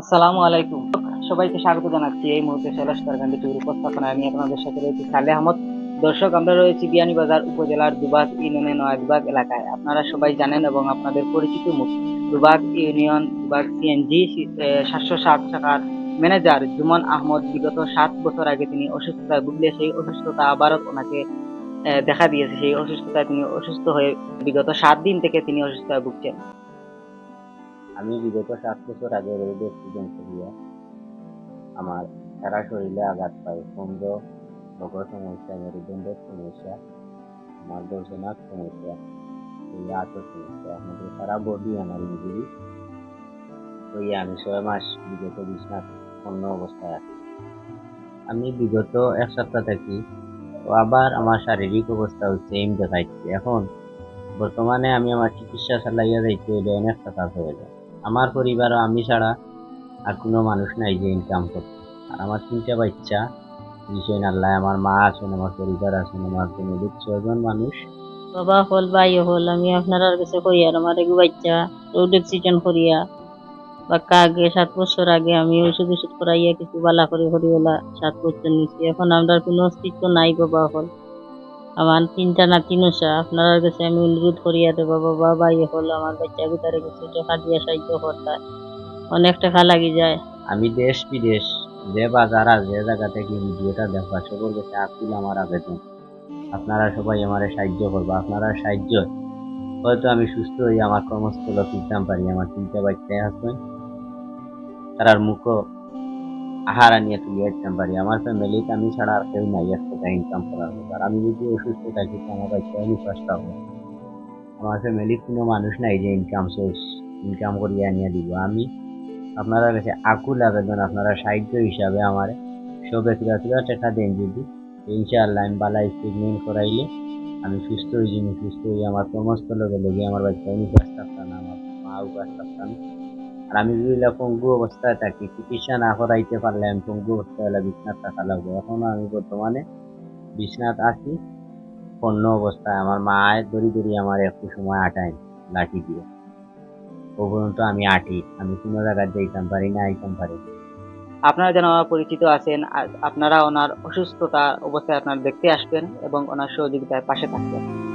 আসসালামু আলাইকুম। সবাইকে স্বাগত জানাচ্ছি। এই মুহূর্তে শৈলাস তারকান্দি টিভির উপস্থাপনায় আমি আপনাদের সাথে রয়েছি সালে আহমদ। দর্শক, আমরা রয়েছি বিয়ানীবাজার উপজেলার দুবাগ ইউনিয়নের নয়াদুবাগ এলাকায়। আপনারা সবাই জানেন এবং আপনাদের পরিচিত মুখ। দুবাগ ইউনিয়ন, দুবাগ সিএনজি সাতশো ষাট টাকার ম্যানেজার জুমন আহমদ বিগত সাত বছর আগে তিনি অসুস্থতায় ভুগলে সেই অসুস্থতা আবারও ওনাকে দেখা দিয়েছে। সেই অসুস্থতায় তিনি অসুস্থ হয়ে বিগত সাত দিন থেকে তিনি অসুস্থতায় ভুগছেন। আমি বিগত সাত বছর আগে রোড অ্যাক্সিডেন্ট করিয়া আমার সারা শরীরে আঘাত পাই। কন্দ বগর সমস্যা মেরুদণ্ডের সমস্যা আমার দর্শনাথ সমস্যা এই সমস্যা আমাদের সারা বডি আমার ইঞ্জুরি আমি ছয় মাস বিগত বিছনাথ অন্য অবস্থায় আছি। আমি বিগত এক সপ্তাহ থাকি তো আবার আমার শারীরিক অবস্থা দেখাইছে এখন বর্তমানে আমি আমার চিকিৎসা চালাইয়া যাইতে অনেক টাকা প্রয়োজন আমার পরিবার আমি ছাড়া আর কোনো মানুষ নাই যে ইনকাম করতে। আর আমার তিনটা বাচ্চা বিষয় আল্লাহ আমার মা আছেন, আমার পরিবার আছেন, আমার ফ্যামিলির ছজন মানুষ। বাবা হল, ভাই হল, আমি আপনার কাছে কই, আর আমার এগু বাচ্চা রোড অ্যাক্সিডেন্ট করিয়া বাক্কা আগে সাত বছর আগে আমি ওষুধ ওষুধ করাইয়া কিছু বালা করে করিওলা সাত বছর নিচ্ছি এখন আমরা কোনো অস্তিত্ব নাই বাবা হল। আমার তিনটা নাতি নসা আপনার কাছে আমি অনুরোধ করিয়া দেব, বাবা, ভাই, হল আমার বাচ্চা গুতারে কিছু টাকা দিয়ে সাহায্য করতাম অনেক টাকা লাগি যায়। আমি দেশ বিদেশ, যে বাজার আর যে জায়গা থেকে ভিডিওটা দেখা সবার কাছে আপিল আমার আবেদন। আপনারা সবাই আমার সাহায্য করব। আপনারা সাহায্য, হয়তো আমি সুস্থ হই আমার কর্মস্থল ফিরতাম পারি, আমার তিনটা বাচ্চা আছে। তারার মুখও আহার আনিয়ে তুলে আসতাম পারি। আমার ফ্যামিলিতে আমি ছাড়া আর কেউ নাই। টাকা ইনকাম করার মতো আর আমি যদি অসুস্থ থাকি, তো আমার বাচ্চা আমি কষ্ট হবে আমার ফ্যামিলির কোনো মানুষ নাই যে ইনকাম সোর্স ইনকাম করিয়ে আনিয়ে দিব। আমি আপনারা কাছে আকুল আবেদন, আপনারা সাহায্য হিসাবে আমার সবে তুলা তুলা টাকা দেন যদি। ইনশাআল্লাহ, আমি বালাই ট্রিটমেন্ট করাইলে আমি সুস্থ হয়ে যাই সুস্থ হয়ে আমার সমস্ত গেলে গিয়ে আমার বাচ্চা উনি কাজ থাকতাম আমার মাও কাজ থাকতাম আর আমি যদি পঙ্গু অবস্থায় থাকি, চিকিৎসা না করাইতে পারলে আমি পঙ্গু অবস্থায় এলা বিছনাথ থাকা লাগবে। এখন আমি বর্তমানে বিছনাথ আসি। পণ্য অবস্থায় আমার মায়ের দড়ি দড়ি আমার একটু সময় আটায় লাঠি দিয়ে। ও পর্যন্ত আমি আটি। আমি কোনো জায়গায় যাইতাম পারি না, আইতাম পারি আপনারা যেন পরিচিত আছেন আপনারা ওনার অসুস্থতা অবস্থায় আপনারা দেখতে আসবেন এবং ওনার সহযোগিতায় পাশে থাকবেন।